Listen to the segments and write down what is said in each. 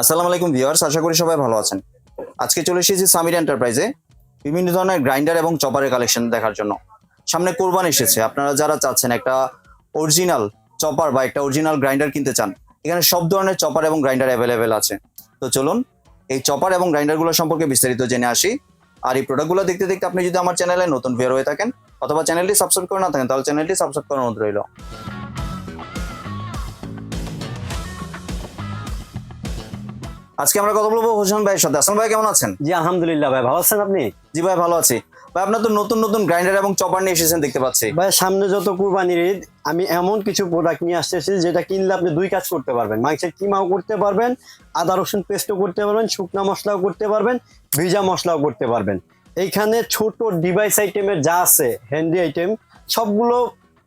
আসসালামু আলাইকুম ভিউয়ার্স, আশা করি সবাই ভালো আছেন। আজকে চলে এসেছি সামির এন্টারপ্রাইজে বিভিন্ন ধরনের গ্রাইন্ডার এবং চপারের কালেকশন দেখার জন্য। সামনে কোরবান এসেছে, আপনারা যারা চাচ্ছেন একটা অরিজিনাল চপার বা একটা অরিজিনাল গ্রাইন্ডার কিনতে চান, এখানে সব ধরনের চপার এবং গ্রাইন্ডার অ্যাভেলেবেল আছে। তো চলুন, এই চপার এবং গ্রাইন্ডারগুলো সম্পর্কে বিস্তারিত জেনে আসি। আর এই প্রোডাক্টগুলো দেখতে দেখতে আপনি যদি আমার চ্যানেলে নতুন ভিউয়ার হয়ে থাকেন, অথবা চ্যানেলটি সাবস্ক্রাইব করে না থাকেন, তাহলে চ্যানেলটি সাবস্ক্রাইব করার অনুরোধ রইল। আজকে আমরা কথা বলব হোসেন ভাইয়ের সাথে। আসলাম ভাই কেমন আছেন? জি আলহামদুলিল্লাহ ভাই ভালো আছেন আপনি? জি ভাই ভালো আছি। ভাই আপনার তো নতুন নতুন গ্রাইন্ডার এবং চপার নিয়ে এসেছেন দেখতে পাচ্ছি। ভাই সামনে যত কুরবানির ঈদ আমি এমন কিছু প্রোডাক্ট নিয়ে আসতেছি যেটা কিনলে আপনি দুই কাজ করতে পারবেন। মাংসের কিমাও করতে পারবেন আদা রসুন পেস্টও করতে পারবেন শুকনা মশলাও করতে পারবেন ভিজা মশলাও করতে পারবেন। এইখানে ছোট ডিভাইস আইটেমের যা আছে হ্যান্ডি আইটেম সবগুলো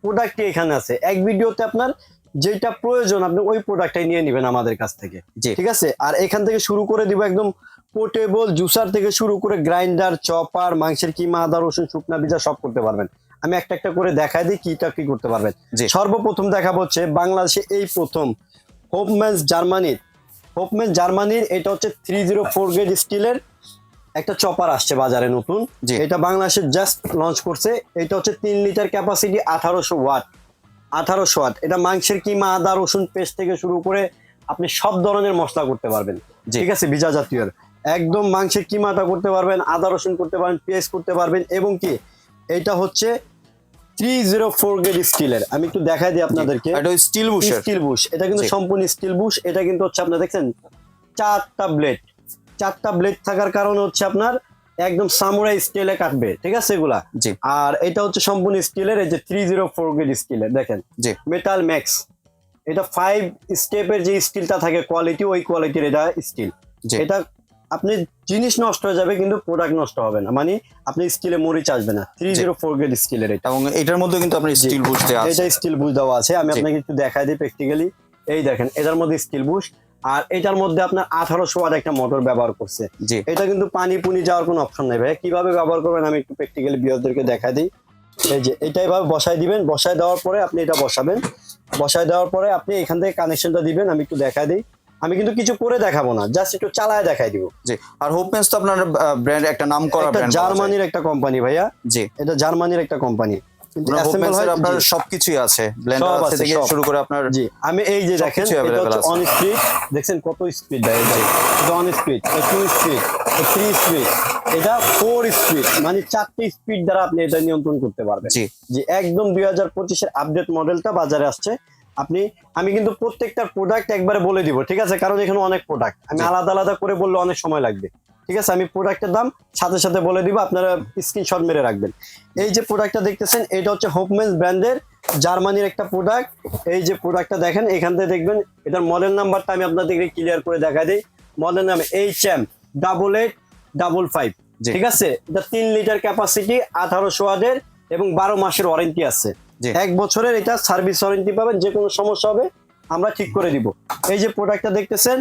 প্রোডাক্টই এখানে আছে। এক ভিডিওতে আপনার যেটা প্রয়োজন আপনি ওই প্রোডাক্টটাই নিয়ে নেবেন আমাদের কাছ থেকে। ঠিক আছে? আর এখান থেকে শুরু করে দিব একদম পোর্টেবল জুসার থেকে শুরু করে গ্রাইন্ডার চপার মাংসের কিমা আদা রসুন শুকনা ভিজা সব করতে পারবেন। আমি একটা একটা করে দেখাই দিই কিটা কি করতে পারবেন। সর্বপ্রথম দেখাবো হচ্ছে বাংলাদেশে এই প্রথম হোপম্যান্স জার্মানির হোপম্যান জার্মানির এটা হচ্ছে থ্রি জিরো ফোর গেজ স্টিলের একটা চপার আসছে বাজারে নতুন। এটা বাংলাদেশে জাস্ট লঞ্চ করছে। এটা হচ্ছে তিন লিটার ক্যাপাসিটি আঠারোশো ওয়াট আঠারোশো ওয়াট এটা মাংসের কিমা আদা রসুন পেস্ট থেকে শুরু করে আপনি সব ধরনের মশলা করতে পারবেন। ঠিক আছে ভিজা জাতীয়। একদম মাংসের কিমাটা করতে পারবেন আদা রসুন করতে পারবেন পেস্ট করতে পারবেন এবং কি এটা হচ্ছে থ্রি জিরো ফোর গেজ স্টিলের। আমি একটু দেখাই দিই আপনাদেরকে। Steel bush steel bush. এটা কিন্তু সম্পূর্ণ স্টিল বুশ। এটা কিন্তু হচ্ছে আপনার দেখছেন চারটা ব্লেড। চারটা ব্লেড থাকার কারণে হচ্ছে আপনার একদম সামুরাই স্টিলে কাটবে ঠিক আছে এগুলা? জি। আর এটা হচ্ছে সম্পূর্ণ স্টিলের এই যে থ্রি জিরো ফোর গেজ স্টিলের দেখেন? জি। মেটাল ম্যাক্স এটা ফাইভ স্টেপের যে স্টিলটা থাকে কোয়ালিটি ওই কোয়ালিটির এটা স্টিল এটা আপনি জিনিস নষ্ট হয়ে যাবে কিন্তু প্রোডাক্ট নষ্ট হবে না। মানে আপনি স্টিলে মরিচ আসবে না। থ্রি জিরো ফোর গ্রেড স্টিলের এটা। এবং এটার মধ্যে কিন্তু আপনি স্টিল আছে। এটা স্টিল বুঝ দেওয়া আছে। আমি আপনাকে একটু দেখাই দিই প্র্যাকটিক্যালি এই দেখেন এটার মধ্যে স্টিল বুশ আর এটার মধ্যে আপনার আঠারোশো ওয়াট একটা মোটর ব্যবহার করছে। এটা কিন্তু পানি পুনি যাওয়ার কোনো অপশন নেই ভাই কীভাবে ব্যবহার করবেন আমি একটু প্র্যাকটিক্যালি বিয়রদেরকে দেখাই দিই। এই যে এটা এভাবে বসাই দিবেন। বসায় দেওয়ার পরে আপনি এটা বসাবেন। বসায় দেওয়ার পরে আপনি এখান থেকে কানেকশনটা দিবেন আমি একটু দেখাই দিই। আমি কিন্তু কিছু করে দেখাবো না জাস্ট একটু চালায় দেখাই দিব। জি। আর হোপমেন্স তো আপনার ব্র্যান্ড একটা নাম করা ব্র্যান্ড জার্মানির একটা কোম্পানি ভাইয়া। জি। এটা জার্মানির একটা কোম্পানি আপনার সবকিছুই আছে। ব্লেন্ডার আছে থেকে শুরু করে আপনার জি। আমি এই যে দেখেন এটা হচ্ছে অন স্পিড দেখছেন কত স্পিড দেয় এটা one speed two speed three speed এটা ফোর স্পিড মানে চারটে স্পিড দ্বারা আপনি এটা নিয়ন্ত্রণ করতে পারবেন। জি। যে একদম দুই হাজার পঁচিশের আপডেট মডেলটা বাজারে আসছে। আপনি আমি কিন্তু প্রত্যেকটা প্রোডাক্ট একবারে বলে দিব ঠিক আছে? কারণ এখানে অনেক প্রোডাক্ট আমি আলাদা আলাদা করে বললে অনেক সময় লাগবে। ঠিক আছে? আমি প্রোডাক্টের দাম সাথে সাথে বলে দিব আপনারা স্ক্রিনশট মেরে রাখবেন। এই যে প্রোডাক্টটা দেখতেছেন এটা হচ্ছে হোপমেন্স ব্র্যান্ডের জার্মানির একটা প্রোডাক্ট এই যে প্রোডাক্টটা দেখেন এখান থেকে দেখবেন এটার মডেল নাম্বারটা আমি আপনাদেরকে ক্লিয়ার করে দেখা দিই। মডেল নাম H M double eight double five ঠিক আছে? এটা তিন লিটার ক্যাপাসিটি আঠারোশো ওয়াটের এবং বারো মাসের ওয়ারেন্টি আছে। এক বছরের এটা সার্ভিস ওয়ারেন্টি পাবেন যে কোনো সমস্যা হবে আমরা ঠিক করে দিব। এই যে প্রোডাক্টটা দেখতেছেন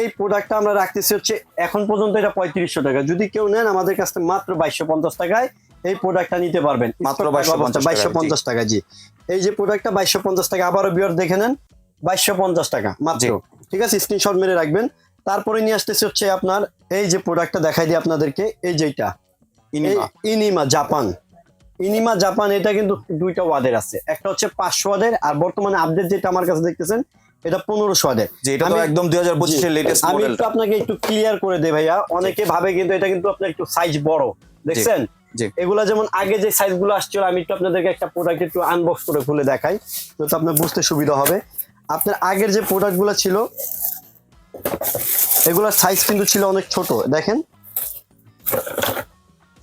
এই প্রোডাক্টটা আমরা রাখতেছি হচ্ছে এখন পর্যন্ত এটা পঁয়ত্রিশশো টাকা। যদি কেউ নেন আমাদের কাছ থেকে মাত্র বাইশশো পঞ্চাশ টাকায় এই প্রোডাক্টটা নিতে পারবেন। মাত্র বাইশশো পঞ্চাশ টাকা জি। এই যে প্রোডাক্টটা বাইশশো পঞ্চাশ টাকা আবারও বিয়ার দেখে নেন বাইশশো পঞ্চাশ টাকা মাত্র। ঠিক আছে? স্ক্রিনশট মেরে রাখবেন। তারপরে নিয়ে আসতেছি হচ্ছে আপনার এই যে প্রোডাক্টটা দেখাই দিই আপনাদেরকে এই যেটা ইনিমা। জাপান। ইনিমা জাপান এটা কিন্তু দুইটা ওয়াদের আছে। একটা হচ্ছে পাঁচশো ওয়াদের আর বর্তমানে আপডেট যেটা আমার কাছে দেখতেছেন এটা পনেরোশো ওয়াদের যে এটা তো একদম দুই হাজার পঁচিশের লেটেস্ট আমি একটু আপনাকে একটু ক্লিয়ার করে দেই ভাইয়া। অনেকে ভাবে কিন্তু এটা কিন্তু আপনার একটু সাইজ বড়। দেখছেন। এগুলা যেমন আগে যে সাইজগুলো আসছিল আমি একটু আপনাদেরকে একটা প্রোডাক্ট একটু আনবক্স করে খুলে দেখাই যাতে আপনার বুঝতে সুবিধা হবে। আপনার আগের যে প্রোডাক্টগুলো ছিল এগুলোর সাইজ কিন্তু ছিল অনেক ছোট। দেখেন?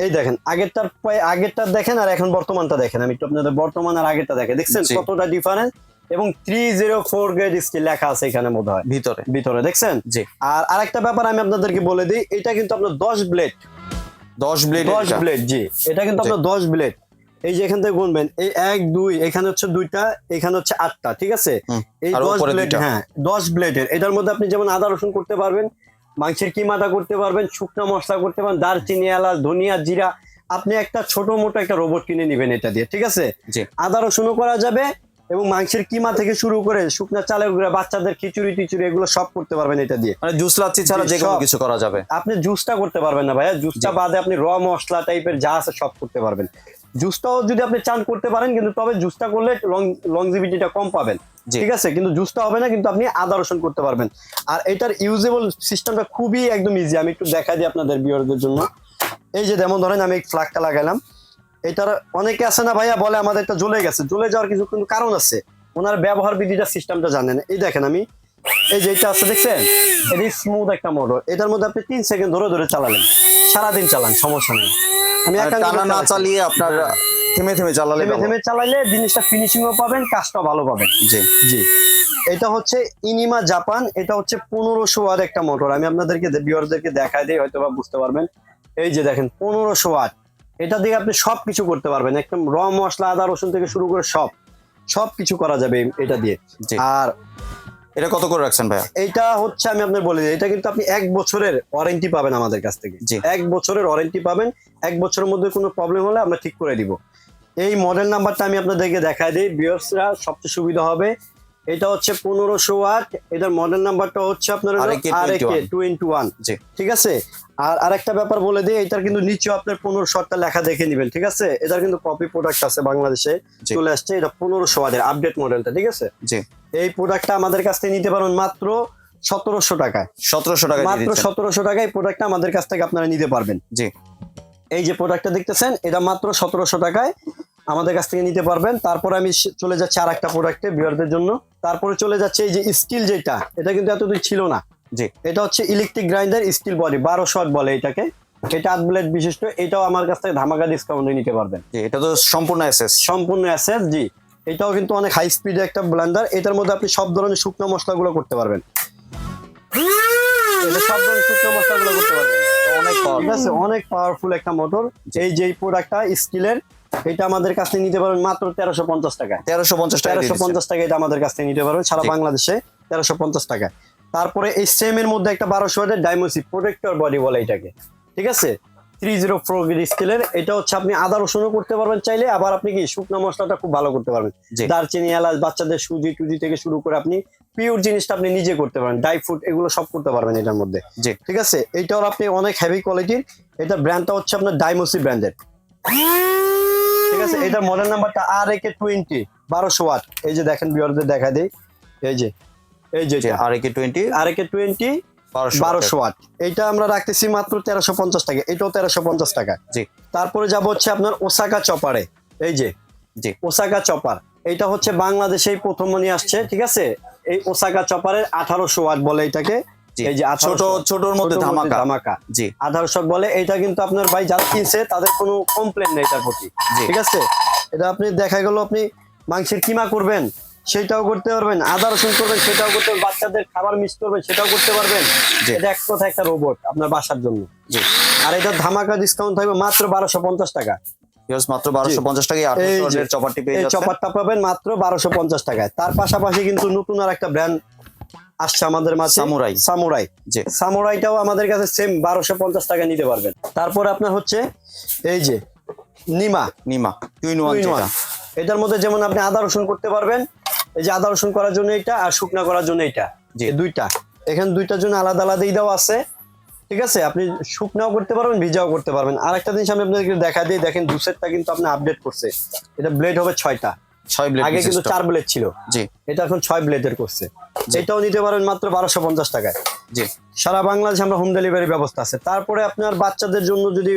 এই দেখেন আগেরটার আগেরটা দেখেন আর এখন বর্তমানটা দেখেন। আমি একটু আপনাদের বর্তমান আর আগেরটা দেখেন। দেখছেন কতটা ডিফারেন্স এবং three zero four grade steel লেখা আছে এখানে মনে হয় ভিতরে। ভিতরে দেখছেন? জি। আর আরেকটা ব্যাপার আমি আপনাদেরকে বলে দিই এটা কিন্তু আপনার দশ ব্লেড দশ ব্লেড দশ ব্লেড জি। এটা কিন্তু আপনার দশ ব্লেড এই যে এখান থেকে গুনবেন এই এক দুই এখানে হচ্ছে দুইটা এখানে হচ্ছে আটটা ঠিক আছে? এই দশ ব্লেড হ্যাঁ দশ ব্লেডের এটার মধ্যে আপনি যেমন আদা রসুন করতে পারবেন মাংসের কিমাটা করতে পারবেন শুকনা মশলা করতে পারবেন দারচিনি এলাচ ধনিয়া জিরা আপনি একটা ছোট মোটো একটা রোবট কিনে নিবেন এটা দিয়ে ঠিক আছে? আদা রসুনও করা যাবে এবং মাংসের কিমা থেকে শুরু করে শুকনা চালের গুঁড়া বাচ্চাদের খিচুড়ি টিচুড়ি এগুলো সব করতে পারবেন এটা দিয়ে। মানে জুস লাচ্ছি ছাড়া যে কোনো। কিছু করা যাবে। আপনি জুসটা করতে পারবেন না ভাইয়া। জুসটা বাদে আপনি র মশলা টাইপের যা আছে সব করতে পারবেন। জুসটাও যদি আপনি চান করতে পারেন কিন্তু তবে জুসটা করলে লং লংজিভিটিটা কম পাবেন। ঠিক আছে? কিন্তু জুসটা হবে না কিন্তু আপনি আদা রসুন করতে পারবেন। আর এটার ইউজেবল সিস্টেমটা খুবই একদম ইজি আমি একটু দেখা দিই আপনাদের বিয়ারদের জন্য। এই যে যেমন ধরেন আমি ফ্লাগটা লাগালাম এটার অনেকে আছে না ভাইয়া বলে আমাদের এটা জ্বলে গেছে। জ্বলে যাওয়ার কিছু কিন্তু কারণ আছে। ওনার ব্যবহার বিধিটা সিস্টেমটা জানেন। এই দেখেন আমি এই যে এটা আছে দেখছেন? এটি স্মুথ একটা মোটর এটার মধ্যে আপনি তিন সেকেন্ড ধরে ধরে চালালেন। সারাদিন চালান সমস্যা নেই। আমি মানে টানা না চালিয়ে আপনার থেমে থেমে চালালে থেমে। থেমে চালাইলে জিনিসটা ফিনিশিংও পাবেন কাজটা ভালো পাবেন। জি। জি। এটা হচ্ছে ইনিমা জাপান এটা হচ্ছে পনেরোশো ওয়াট একটা মোটর আমি আপনাদেরকে বিয়ারদেরকে দেখাই দিই হয়তো বা বুঝতে পারবেন। এই যে দেখেন পনেরোশো ওয়াট। এটা দিয়ে আপনি সব কিছু করতে পারবেন। একদম র মশলা আদা রসুন থেকে শুরু করে সব সব কিছু করা যাবে এটা দিয়ে। আর এটা কত করে রাখছেন ভাইয়া? এটা হচ্ছে আমি আপনার বলে দিই এটা কিন্তু আপনি এক বছরের ওয়ারেন্টি পাবেন আমাদের কাছ থেকে। এক বছরের ওয়ারেন্টি পাবেন এক বছরের মধ্যে কোনো প্রবলেম হলে আমরা ঠিক করে দিব। এই মডেল নাম্বারটা আমি আপনাদেরকে দেখাই দিই বিয়ার্সরা সবচেয়ে সুবিধা হবে। এটা হচ্ছে পনেরোশো ওয়াট এটার মডেল নাম্বারটা হচ্ছে আপনার আর 21 টু ইন্টু ওয়ান জি। ঠিক আছে? আর আরেকটা ব্যাপার বলে দিই এটার কিন্তু নিচে আপনার পনেরো শটটা লেখা দেখে নেবেন ঠিক আছে? এটার কিন্তু কপি প্রোডাক্ট আছে বাংলাদেশে চলে আসছে এটা পনেরোশো ওয়াটের আপডেট মডেলটা ঠিক আছে? জি। এই প্রোডাক্টটা আমাদের কাছ থেকে নিতে পারবেন মাত্র সতেরোশো টাকায়। সতেরোশো টাকা মাত্র সতেরোশো টাকায় প্রোডাক্টটা আমাদের কাছ থেকে আপনারা নিতে পারবেন। জি। এই যে প্রোডাক্টটা দেখতেছেন এটা মাত্র সতেরোশো টাকায় আমাদের কাছ থেকে নিতে পারবেন। তারপরে আমি চলে যাচ্ছি আর একটা প্রোডাক্টে বিয়ারদের জন্য। তারপরে চলে যাচ্ছে এই যে স্কিল যেটা এটা কিন্তু এতদিন ছিল না। জি। এটা হচ্ছে ইলেকট্রিক গ্রাইন্ডার স্টিল বডি বারো শট বলে এটাকে। এটা আট ব্লেড বিশিষ্ট এটাও আমার কাছ থেকে ধামাকা ডিসকাউন্টে নিতে পারবেন। জি এটা তো সম্পূর্ণ এসএস সম্পূর্ণ অ্যাসেস জি। এটাও কিন্তু অনেক হাই স্পিডে একটা ব্লেন্ডার এটার মধ্যে আপনি সব ধরনের শুকনো মশলাগুলো করতে পারবেন। সব ধরনের শুকনো মশলাগুলো করতে পারবেন। অনেক ঠিক আছে অনেক পাওয়ারফুল একটা মোটর এই যে প্রোডাক্টটা স্টিলের এটা আমাদের কাছ থেকে নিতে পারবেন মাত্র তেরোশো পঞ্চাশ টাকায়। তেরোশো পঞ্চাশ টাকা তেরোশো পঞ্চাশ টাকা এটা আমাদের কাছ থেকে নিতে পারবেন সারা বাংলাদেশে তেরোশো পঞ্চাশ টাকায়। তারপরে এই সেম এর মধ্যে একটা বারোশো ওয়াটের ডাইমোসি প্রোটেক্টর বডি বলে এটাকে। ঠিক আছে? থ্রি জিরো ফোর স্কেলের এটা হচ্ছে আপনি আদা রসুনও করতে পারবেন চাইলে আবার আপনি কি শুকনো মশলাটা খুব ভালো করতে পারবেন। দারচিনি এলাচ বাচ্চাদের সুজি টুজি থেকে শুরু করে আপনি পিওর জিনিসটা আপনি নিজে করতে পারেন। ড্রাই ফ্রুট এগুলো সব করতে পারবেন এটার মধ্যে। ঠিক আছে? এইটাও আপনি অনেক হেভি কোয়ালিটির এটার ব্র্যান্ডটা হচ্ছে আপনার ডাইমোসি ব্র্যান্ডের ঠিক আছে? এটার মডেল নাম্বারটা আর একে টোয়েন্টি বারোশো ওয়াট এই যে দেখেন বিয়ারদের দেখা দেই। এই যে। এই যে আর টোয়েন্টি আর টোয়েন্টি বারোশো ওয়াট। এইটা আমরা রাখতেছি মাত্র তেরোশো পঞ্চাশ টাকা। এটাও তেরোশো পঞ্চাশ টাকা। জি। তারপরে যাব হচ্ছে আপনার ওসাকা চপারে এই যে। জি। ওসাকা চপার এটা হচ্ছে বাংলাদেশেই প্রথম নিয়ে আসছে ঠিক আছে? এই ওসাকা চপারের আঠারোশো ওয়াট বলে এটাকে। এই যে ছোট 1800 ছোটর মধ্যে ধামাকা। ধামাকা। জি। বলে এটা কিন্তু আপনার ভাই যারা কিনছে তাদের কোনো কমপ্লেন নেই তার প্রতি। ঠিক আছে? এটা আপনি দেখা গেল আপনি মাংসের কিমা করবেন। সেটাও করতে পারবেন। আদা রসুন করবেন সেটাও করতে পারবেন। বাচ্চাদের খাবার মিস করবেন সেটাও করতে পারবেন। এটা এক কথা একটা রোবট আপনার বাসার জন্য। আর এটা ধামাকা ডিসকাউন্ট থাকবে মাত্র বারোশো পঞ্চাশ টাকা। মাত্র বারোশো পঞ্চাশ টাকায় যে, চপারটি পেয়ে চপারটা পাবেন মাত্র বারোশো পঞ্চাশ টাকায়। তার পাশাপাশি কিন্তু নতুন আর একটা ব্র্যান্ড আসছে আমাদের মাঝে। সামুরাই। সামুরাইটাও আমাদের কাছে সেম বারোশো পঞ্চাশ টাকা নিতে পারবেন। তারপর আপনার হচ্ছে এই যে নিমা। Nima twin one. এটার মধ্যে যেমন আপনি আদা রসুন করতে পারবেন এই যে আদা রসুন করার জন্য এটা আর শুকনা করার জন্য এটা। যে দুইটা। এখানে দুইটার জন্য আলাদা আলাদাই দেওয়া আছে। ঠিক আছে? আপনি শুকনাও করতে পারবেন ভিজাও করতে পারবেন। আর একটা জিনিস আমি আপনাদেরকে দেখা দিই। দেখেন দুসেরটা কিন্তু আপনি আপডেট করছে। এটা ব্লেড হবে ছয়টা। ছয় ব্লেড আগে কিন্তু চার ব্লেড ছিল। জি। এটা এখন ছয় ব্লেডের করছে। এটাও নিতে পারবেন মাত্র বারোশো পঞ্চাশ টাকায়। জি। সারা বাংলাদেশে আমরা হোম ডেলিভারি ব্যবস্থা আছে। তারপরে আপনার বাচ্চাদের জন্য যদি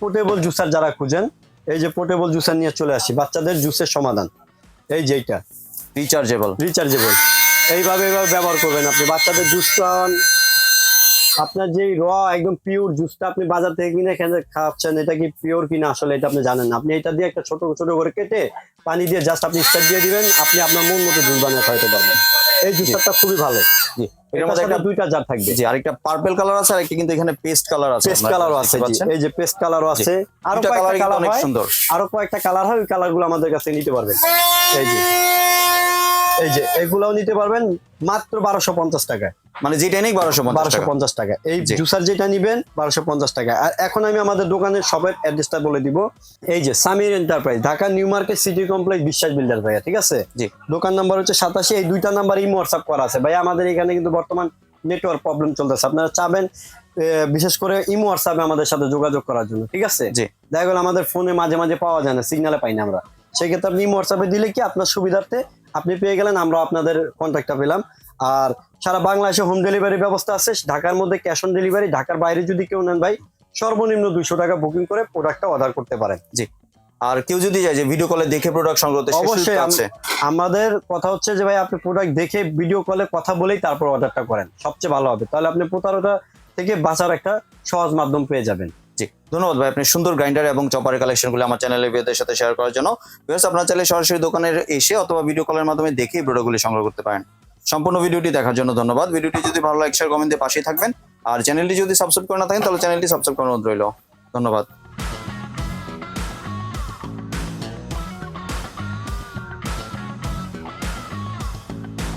পোর্টেবল জুসার যারা খুঁজেন এই যে পোর্টেবল জুসার নিয়ে চলে আসি বাচ্চাদের জুসের সমাধান। এই যে এইটা রিচার্জেবল রিচার্জেবল এইভাবে এইভাবে ব্যবহার করবেন আপনি। বাচ্চাদের জুস খাওয়ান। আপনার যে র একদম পিওর জুসটা আপনি বাজার থেকে কিনে খাওয়াচ্ছেন এটা কি পিওর কিনা আসলে এটা আপনি জানেন না। আপনি এটা দিয়ে একটা ছোট ছোট করে কেটে পানি দিয়ে জাস্ট আপনি স্টার্ট দিয়ে দিবেন আপনি আপনার মন মতো জুস বানিয়ে খাওয়াতে পারবেন। এই জুসটা খুবই ভালো। জি। এটার মধ্যে মধ্যে একটা দুইটা জার থাকবে। জি আরেকটা পার্পল কালার আছে আর একটা কিন্তু এখানে পেস্ট কালার আছে। পেস্ট কালারও আছে জি। এই যে পেস্ট কালারও আছে। আরও দুইটা কয়েকটা কালার অনেক হয়। সুন্দর। আরও কয়েকটা কালার হয় ওই কালারগুলো আমাদের কাছে নিতে পারবেন। এই যে। এই যে এগুলাও নিতে পারবেন মাত্র বারোশো পঞ্চাশ টাকায়। মানে যেটা নিক বারোশো বারোশো টাকা। পঞ্চাশ টাকা। এই জুসার যেটা নিবেন বারোশো পঞ্চাশ টাকা। আর এখন আমি আমাদের দোকানের শপের অ্যাড্রেসটা বলে দিব। এই যে Samir enterprise Dhaka New Market City Complex Biswas builder ভাইয়া ঠিক আছে? জি। দোকান নাম্বার হচ্ছে সাতাশি। এই দুইটা নাম্বার ইমো হোয়াটসঅ্যাপ করা আছে। ভাই আমাদের এখানে কিন্তু বর্তমান নেটওয়ার্ক প্রবলেম চলতেছে। আপনারা চাবেন বিশেষ করে ইমো হোয়াটসঅ্যাপে আমাদের সাথে যোগাযোগ করার জন্য ঠিক আছে? জি। দেখা গেল আমাদের ফোনে মাঝে মাঝে পাওয়া যায় না সিগনালে পাই না আমরা। সেক্ষেত্রে আপনি ইমো হোয়াটসঅ্যাপে দিলে কি আপনার সুবিধার্থে আপনি পেয়ে গেলেন আমরা আপনাদের কন্ট্যাক্টটা পেলাম। আর সারা বাংলাদেশে হোম ডেলিভারি ব্যবস্থা আছে ঢাকার মধ্যে ক্যাশ অন ডেলিভারি ঢাকার বাইরে যদি কেউ নেন ভাই সর্বনিম্ন দুইশো টাকা বুকিং করে প্রোডাক্টটা অর্ডার করতে পারেন। জি। আর কেউ যদি যায় যে ভিডিও কলে দেখে প্রোডাক্ট সংগ্রহ করতে অবশ্যই আছে। আমাদের কথা হচ্ছে যে ভাই আপনি প্রোডাক্ট দেখে ভিডিও কলে কথা বলেই তারপর অর্ডারটা করেন। সবচেয়ে ভালো হবে। তাহলে আপনি প্রতারণা থেকে বাঁচার একটা সহজ মাধ্যম পেয়ে যাবেন। জি। ধন্যবাদ ভাই, আপনি সুন্দর গ্রাইন্ডার এবং চপারের কালেকশনগুলো আমার চ্যানেলের ভিডিওদের সাথে শেয়ার করার জন্য। বিকজ আপনারা চাইলে সরাসরি দোকানে এসে অথবা ভিডিও কলের মাধ্যমে দেখেই প্রোডাক্টগুলি সংগ্রহ করতে পারেন। সম্পূর্ণ ভিডিওটি দেখার জন্য ধন্যবাদ। ভিডিওটি যদি ভালো লাগে শেয়ার কমেন্টে পাশেই থাকবেন। আর চ্যানেলটি যদি সাবস্ক্রাইব করে না থাকেন, তাহলে চ্যানেলটি সাবস্ক্রাইব অনুরোধ রইল। ধন্যবাদ।